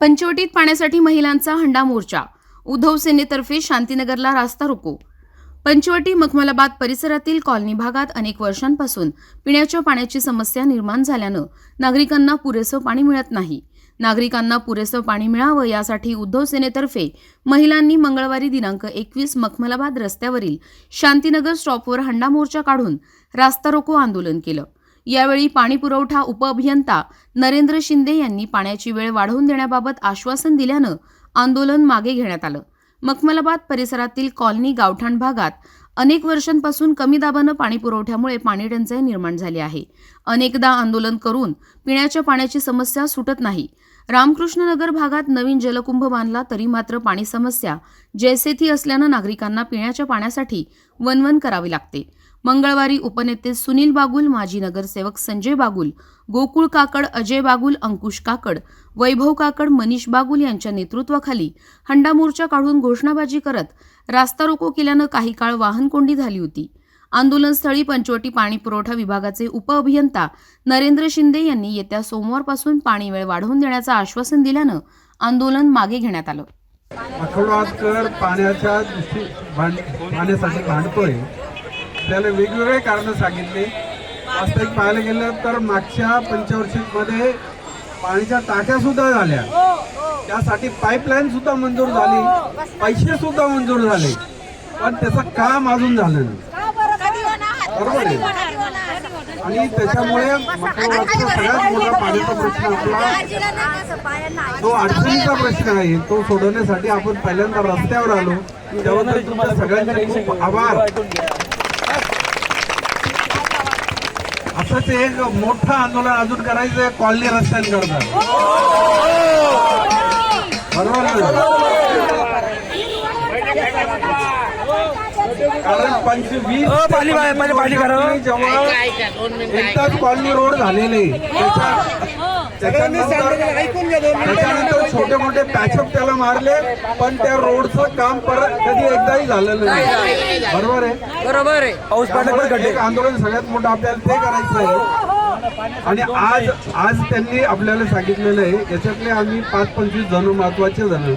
पंचवटीत पाण्यासाठी महिलांचा हंडा मोर्चा उद्धव सेनेतर्फे शांतीनगरला रास्ता रोको. पंचवटी मखमलाबाद परिसरातील कॉलनी भागात अनेक वर्षांपासून पिण्याच्या पाण्याची समस्या निर्माण झाल्यानं नागरिकांना पुरेसं पाणी मिळत नाही. नागरिकांना पुरेसं पाणी मिळावं यासाठी उद्धव सेनेतर्फे महिलांनी मंगळवारी दिनांक एकवीस मखमलाबाद रस्त्यावरील शांतीनगर स्टॉपवर हंडा मोर्चा काढून रास्ता रोको आंदोलन केलं. यावेळी पाणी पुरवठा उपअभियंता नरेंद्र शिंदे यांनी पाण्याची वेळ वाढवून देण्याबाबत आश्वासन दिल्यानं आंदोलन मागे घेण्यात आलं. मखमलाबाद परिसरातील कॉलनी गावठाण भागात अनेक वर्षांपासून कमी दाबानं पाणी पुरवठ्यामुळे पाणी टंचाई निर्माण झाली आहे. अनेकदा आंदोलन करून पिण्याच्या पाण्याची समस्या सुटत नाही. रामकृष्णनगर भागात नवीन जलकुंभ बांधला तरी मात्र पाणी समस्या जैसे थी असल्यानं नागरिकांना पिण्याच्या पाण्यासाठी वनवन करावी लागते. मंगळवारी उपनेते सुनील बागुल माजी नगरसेवक संजय बागुल गोकुळ काकड अजय बागुल अंकुश काकड वैभव काकड मनीष बागुल यांच्या नेतृत्वाखाली हंडा मोर्चा काढून घोषणाबाजी करत रास्ता रोको केल्यानं काही काळ वाहन कोंडी झाली होती. आंदोलनस्थळी पंचवटी पाणी पुरवठा विभागाचे उपअभियंता नरेंद्र शिंदे यांनी येत्या सोमवारपासून पाणी वेळ वाढवून देण्याचं आश्वासन दिल्यानं आंदोलन मागे घेण्यात आलं. आठवडाकर पाण्याच्या दृष्टी भांड पाण्यासाठी भांडतोय. त्याला वेगवेगळे कारण सांगितले. वास्तविक पाहायला गेलं तर मागच्या पंचवर्षीमध्ये पाण्याच्या टाक्या सुद्धा झाल्या. त्यासाठी पाईपलाईन सुद्धा मंजूर झाली. पैसे सुद्धा मंजूर झाले. पण त्याचं काम अजून झालं नाही. बरोबर आहे. आणि त्याच्यामुळे सगळ्यात मोठा पाण्याचा प्रश्न आपला तो अडचणीचा प्रश्न आहे. तो सोडवण्यासाठी आपण पहिल्यांदा रस्त्यावर आलो. त्याबद्दल तुमच्या सगळ्यांचे खूप आभार. असंच एक मोठं आंदोलन अजून करायचं कॉलनी रस्त्यांकरता. बरोबर कारण पंचवीस पाणी पाणी पाणी करा जेव्हा एकदाच कॉलनी रोड झालेले. त्याच्या- त्याच्यानंतर त्याच्यानंतर छोटे मोठे पॅचअप त्याला मारले पण त्या रोडचं काम परत कधी एकदाही झालेलं नाही. बरोबर आहे? बरोबर आहे. पाऊस पडला पण त्यामुळे खड्डे एक आंदोलन सगळ्यात मोठं आपल्याला ते करायचं आहे. आणि आज आज त्यांनी आपल्याला सांगितलेलं आहे याच्यातले आम्ही पाच पंचवीस जण महत्त्वाचे जण.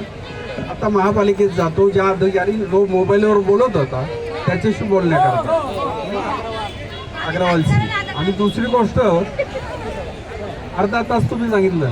आता महापालिकेत जातो ज्या अधिकारी जो मोबाईलवर बोलत होता त्याच्याशी बोलण्याकरता अग्रवालशी आणि दुसरी गोष्ट अर्धा तास तुम्ही सांगितलं.